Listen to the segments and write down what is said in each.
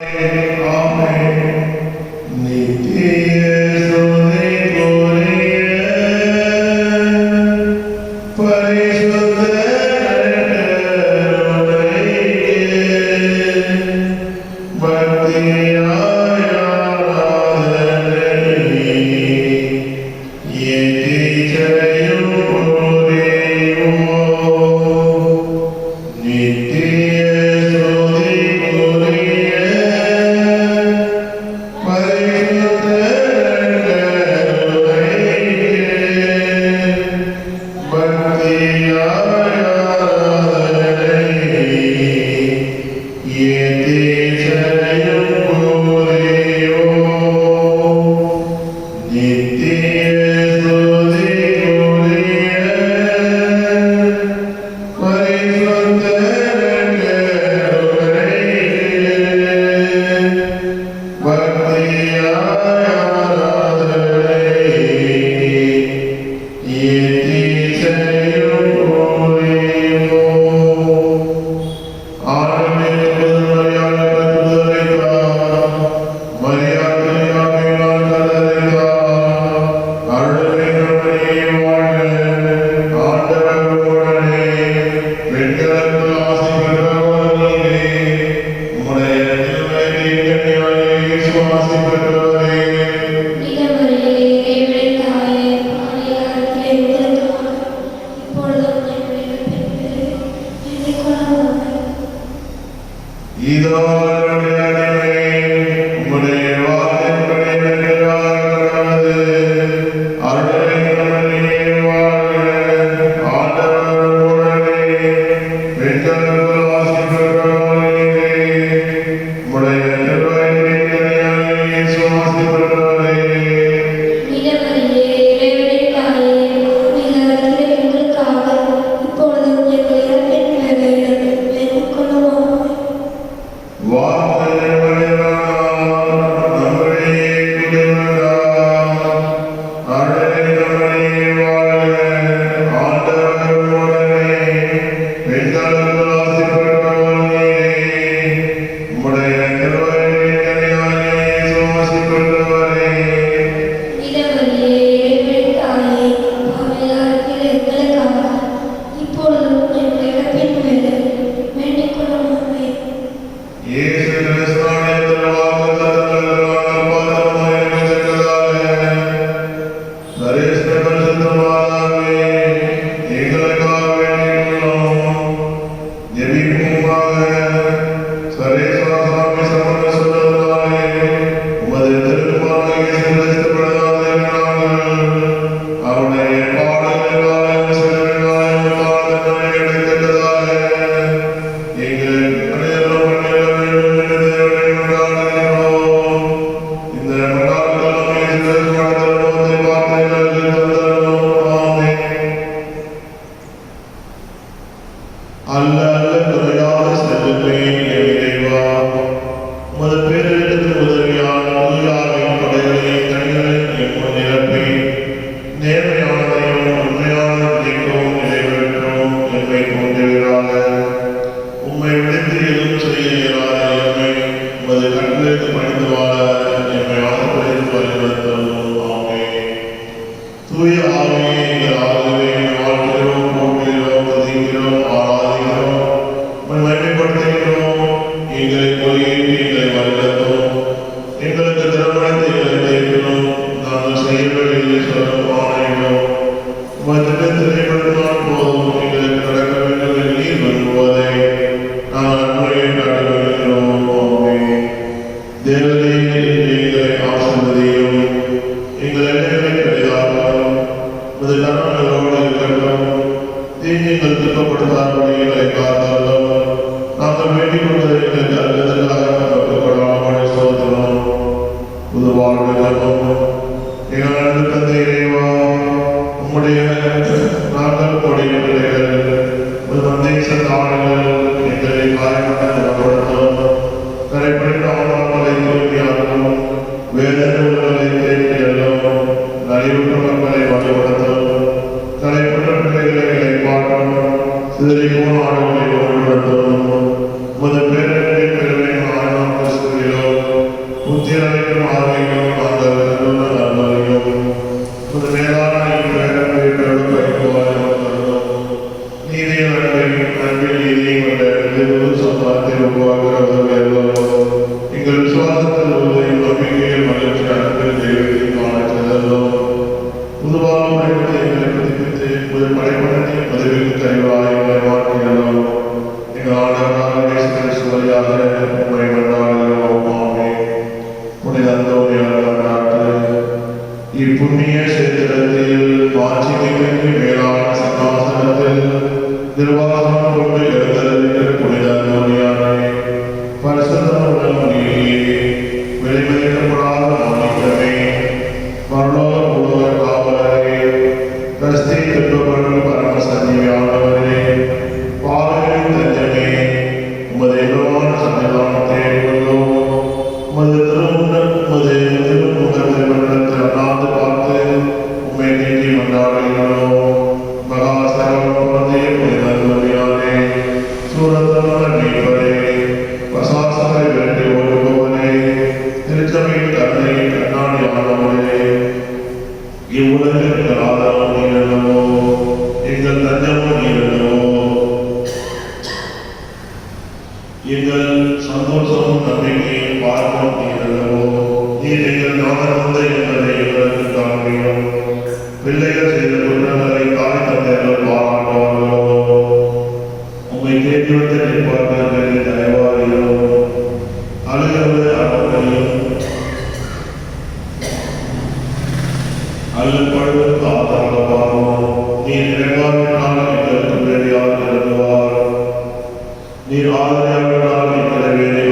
Amen. Hare puede dejar de படைப்பதை எங்களுக்கு முதல் படைப்பனத்தை பதவிக்கு தருவாய் வருவார் in the பாதையாளராக இருக்கிறேன்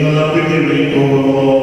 і не напити мені того.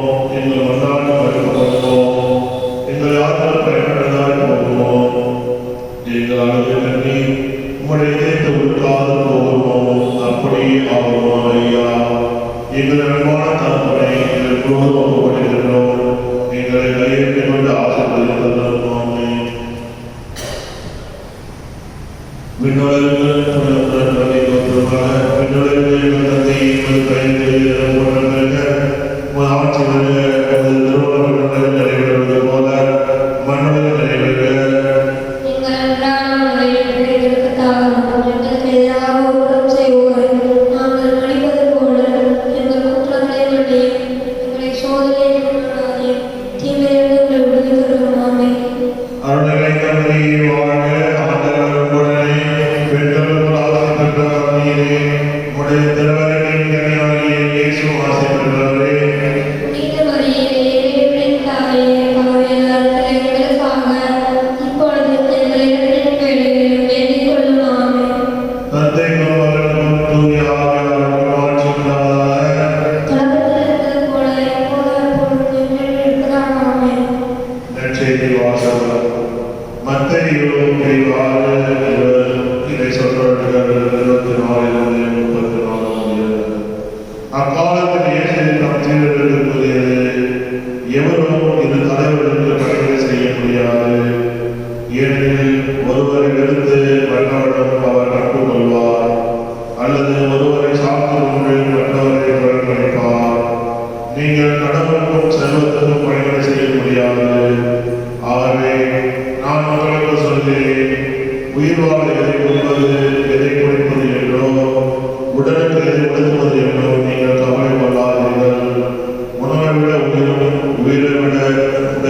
ఎవరు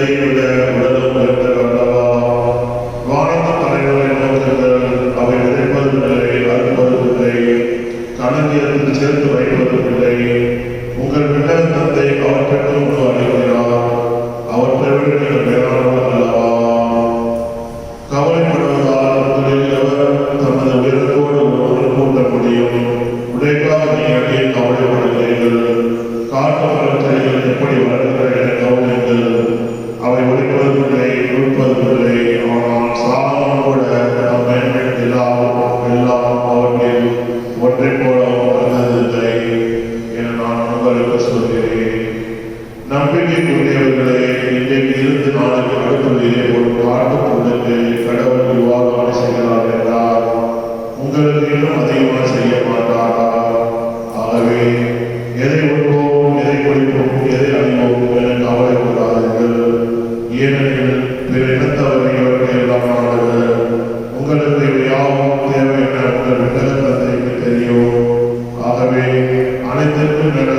Amen. Amen.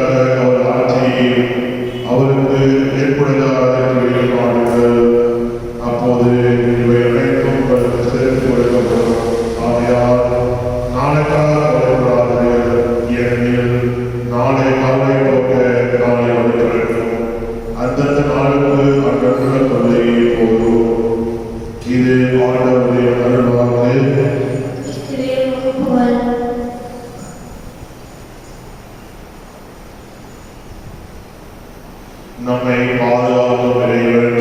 பாதுகாக்கும் இறைவன்.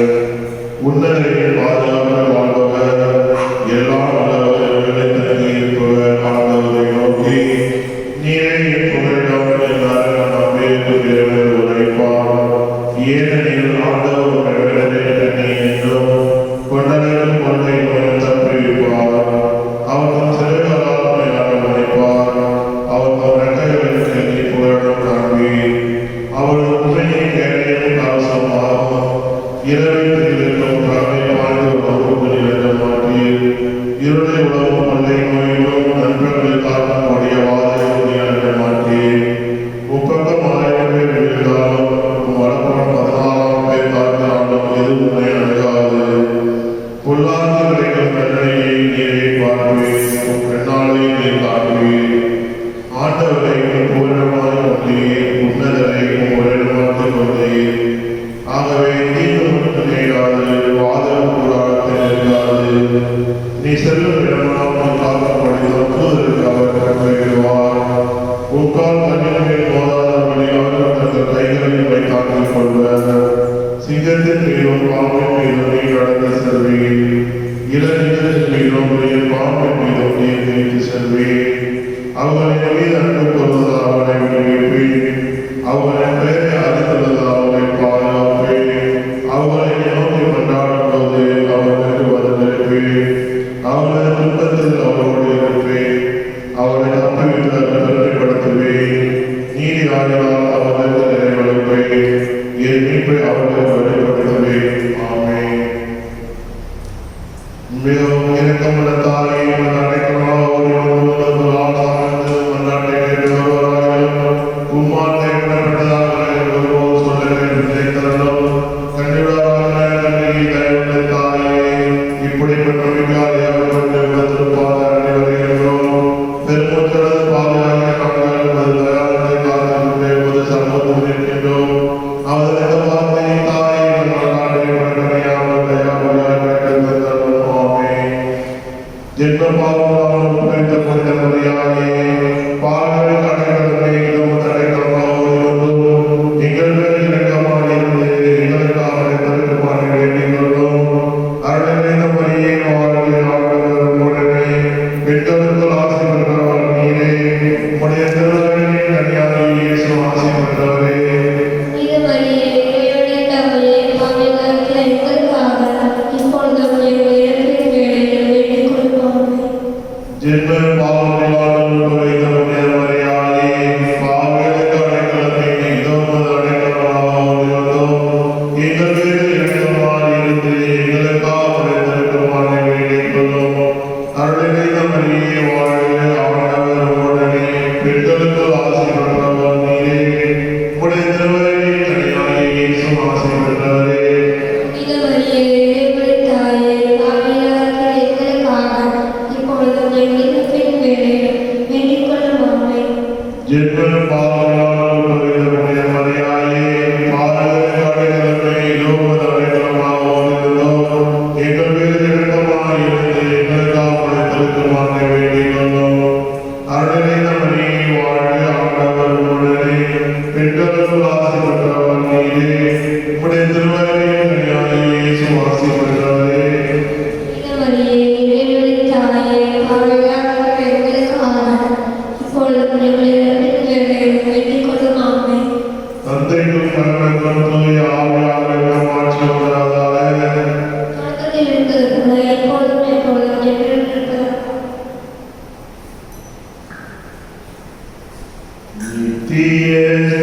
Nityes